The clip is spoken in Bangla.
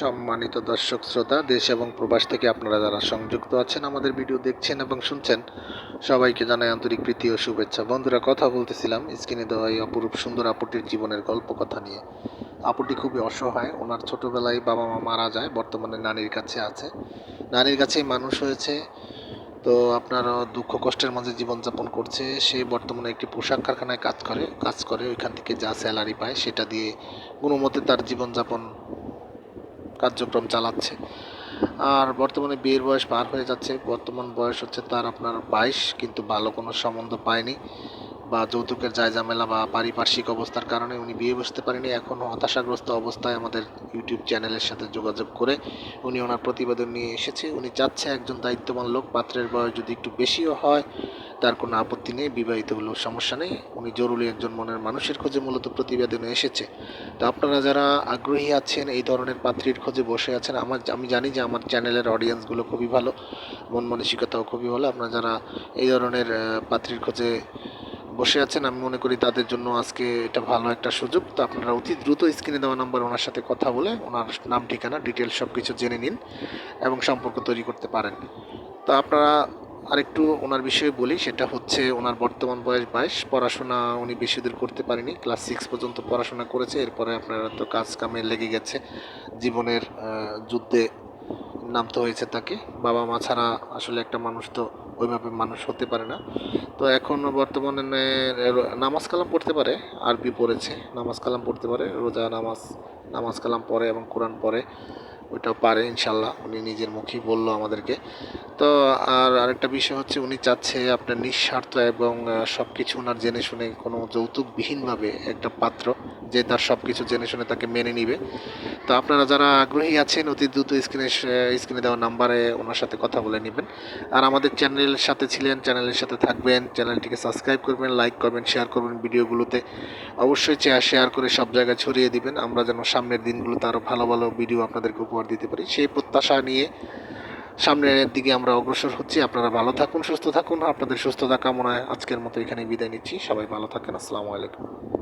সম্মানিত দর্শক শ্রোতা, দেশ এবং প্রবাস থেকে আপনারা যারা সংযুক্ত আছেন আমাদের ভিডিও দেখছেন এবং শুনছেন, সবাইকে জানাই আন্তরিক প্রীতি ও শুভেচ্ছা। বন্ধুরা, কথা বলতেছিলাম, স্ক্রিনে দেওয়া এই অপরূপ সুন্দর আপুটির জীবনের গল্প কথা নিয়ে। আপুটি খুবই অসহায়, ওনার ছোটবেলায় বাবা মা মারা যায়, বর্তমানে নানির কাছে আছে। নানির কাছেই মানুষ হয়েছে, তো আপনার দুঃখ কষ্টের মাঝে জীবনযাপন করছে। সে বর্তমানে একটি পোশাক কারখানায় কাজ করে কাজ করে, ওইখান থেকে যা স্যালারি পায়, সেটা দিয়ে কোনো মতে তার জীবনযাপন কার্যক্রম চালাচ্ছে। আর বর্তমানে বিয়ের বয়স পার হয়ে যাচ্ছে। বর্তমান বয়স হচ্ছে তার আপনার বাইশ, কিন্তু ভালো কোনো সম্বন্ধ পায়নি বা যৌতুকের যায় ঝামেলা বা পারিপার্শ্বিক অবস্থার কারণে উনি বিয়ে বসতে পারেনি। এখনও হতাশাগ্রস্ত অবস্থায় আমাদের ইউটিউব চ্যানেলের সাথে যোগাযোগ করে উনি ওনার প্রতিবেদন নিয়ে এসেছে। উনি চাচ্ছে একজন দায়িত্ববান লোক, পাত্রের বয়স যদি একটু বেশিও হয় তার কোনো আপত্তি নেই, বিবাহিত হলেও সমস্যা নেই। উনি জরুরি একজন মনের মানুষের খোঁজে মূলত প্রতিবেদনে এসেছে। তো আপনারা যারা আগ্রহী আছেন, এই ধরনের পাত্রীর খোঁজে বসে আছেন, আমার আমি জানি যে আমার চ্যানেলের অডিয়েন্সগুলো খুবই ভালো, মন মানসিকতাও খুবই ভালো। আপনারা যারা এই ধরনের পাত্রীর খোঁজে বসে আছেন, আমি মনে করি তাদের জন্য আজকে এটা ভালো একটা সুযোগ। তো আপনারা অতি দ্রুত স্ক্রিনে দেওয়া নাম্বার ওনার সাথে কথা বলে ওনার নাম, ঠিকানা ডিটেলস সব কিছু জেনে নিন এবং সম্পর্ক তৈরি করতে পারেন। তো আপনারা আরেকটু ওনার বিষয়ে বলি, সেটা হচ্ছে ওনার বর্তমান বয়স বাইশ, পড়াশোনা উনি বেশি দূর করতে পারেনি, ক্লাস সিক্স পর্যন্ত পড়াশোনা করেছে, এরপরে আপনারা তো কাজ কামে লেগে গেছে, জীবনের যুদ্ধে নামতে হয়েছে তাকে বাবা মা ছাড়া আসলে একটা মানুষ তো ওইভাবে মানুষ হতে পারে না, তো এখন বর্তমানে নামাজ কালাম পড়তে পারে, আরবি পড়েছে, নামাজ কালাম পড়তে পারে, রোজা নামাজ নামাজ কালাম পড়ে এবং কোরআন পড়ে ওইটাও পারে ইনশাল্লাহ। উনি নিজের মুখেই বলল আমাদেরকে। তো আর আরেকটা বিষয় হচ্ছে, উনি চাচ্ছে আপনার নিঃস্বার্থ এবং সব কিছু ওনার জেনে শুনে কোনো যৌতুকবিহীনভাবে একটা পাত্র যে তার সব কিছু জেনে শুনে তাকে মেনে নিবে। তো আপনারা যারা আগ্রহী আছেন, অতি দ্রুত স্ক্রিনে স্ক্রিনে দেওয়া নাম্বারে ওনার সাথে কথা বলে নেবেন। আর আমাদের চ্যানেলের সাথে ছিলেন, চ্যানেলের সাথে থাকবেন, চ্যানেলটিকে সাবস্ক্রাইব করবেন, লাইক করবেন, শেয়ার করবেন ভিডিওগুলোতে। অবশ্যই শেয়ার করে সব জায়গায় ছড়িয়ে দিবেন। আমরা যেন সামনের দিনগুলোতে আরও ভালো ভালো ভিডিও আপনাদেরকে উপহার দিতে পারি। সেই প্রত্যাশা নিয়ে সামনের দিকে আমরা অগ্রসর হচ্ছি। আপনারা ভালো থাকুন, সুস্থ থাকুন। আপনাদের সুস্থতা কামনায় আজকের মতো এখানে বিদায় নিচ্ছি। সবাই ভালো থাকেন। আসসালামু আলাইকুম।